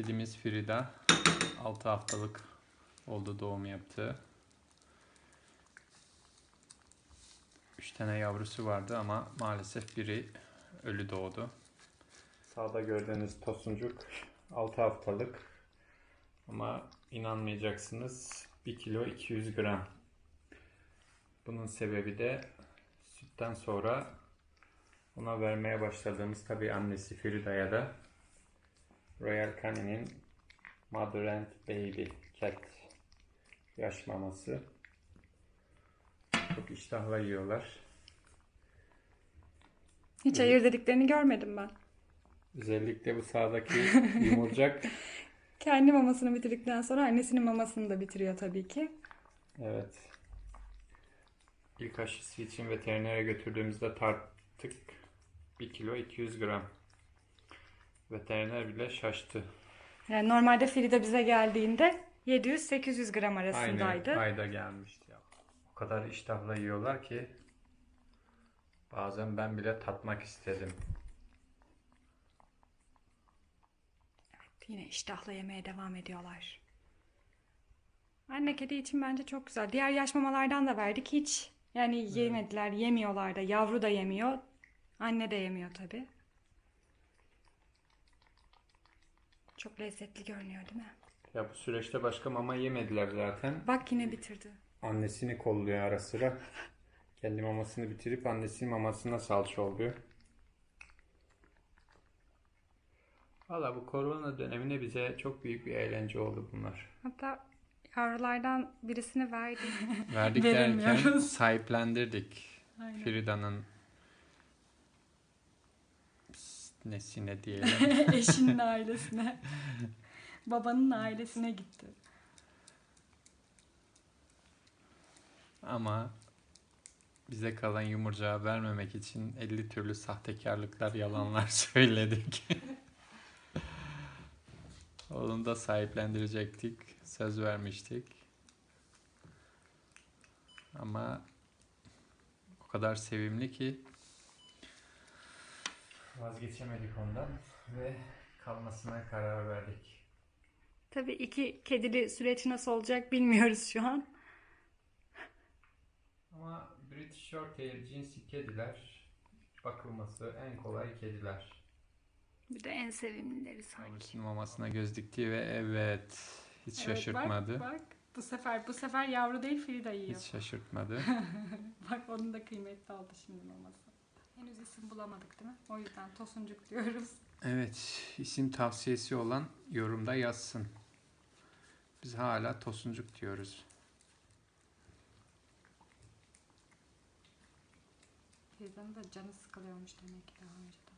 Kedimiz Frida 6 haftalık oldu doğum yaptı. 3 tane yavrusu vardı ama maalesef biri ölü doğdu. Sağda gördüğünüz tosuncuk 6 haftalık ama inanmayacaksınız 1 kilo 200 gram. Bunun sebebi de sütten sonra ona vermeye başladığımız tabi annesi Frida'ya da Royal Canin'in Mother and Baby Cat yaş maması. Çok iştahla yiyorlar. Hiç ayırt dediklerini görmedim ben. Özellikle bu sağdaki yumurcak. Kendi mamasını bitirdikten sonra annesinin mamasını da bitiriyor tabii ki. Evet. İlk aşısı için veterinere götürdüğümüzde tarttık. 1 kilo 200 gram. Veteriner bile şaştı. Yani normalde Frida bize geldiğinde 700-800 gram arasındaydı. Aynı ayda gelmişti ya. O kadar iştahla yiyorlar ki bazen ben bile tatmak istedim. Yine iştahla yemeye devam ediyorlar. Anne kedi için bence çok güzel. Diğer yaş mamalardan da verdik. Hiç yani yemediler, yemiyorlar da. Yavru da yemiyor. Anne de yemiyor tabii. Çok lezzetli görünüyor değil mi? Ya bu süreçte başka mama yemediler zaten. Bak yine bitirdi. Annesini kolluyor ara sıra. Kendi mamasını bitirip annesinin mamasına salça oluyor. Valla bu korona döneminde bize çok büyük bir eğlence oldu bunlar. Hatta yavrulardan birisini verdim. Verdik derken sahiplendirdik. Aynen. Frida'nın nesine diyelim. Eşinin ailesine. Babanın ailesine gitti. Ama bize kalan yumurcağı vermemek için 50 türlü sahtekarlıklar, yalanlar söyledik. Onu da sahiplendirecektik. Söz vermiştik. Ama o kadar sevimli ki vazgeçemedik ondan ve kalmasına karar verdik. Tabii iki kedili süreç nasıl olacak bilmiyoruz şu an. Ama British Shorthair cinsi kediler bakılması en kolay kediler. Bir de en sevimlileri sanki. Yavrusunun mamasına göz dikti ve evet hiç Evet, şaşırtmadı. Bak, bak bu sefer bu sefer yavru değil Frida yiyor. Hiç şaşırtmadı. Bak onun da kıymetli oldu şimdi maması. Henüz isim bulamadık değil mi? O yüzden tosuncuk diyoruz. evet, isim tavsiyesi olan yorumda yazsın. Biz hala tosuncuk diyoruz. Frida'nın da canı sıkılıyormuş demek ki daha önceden.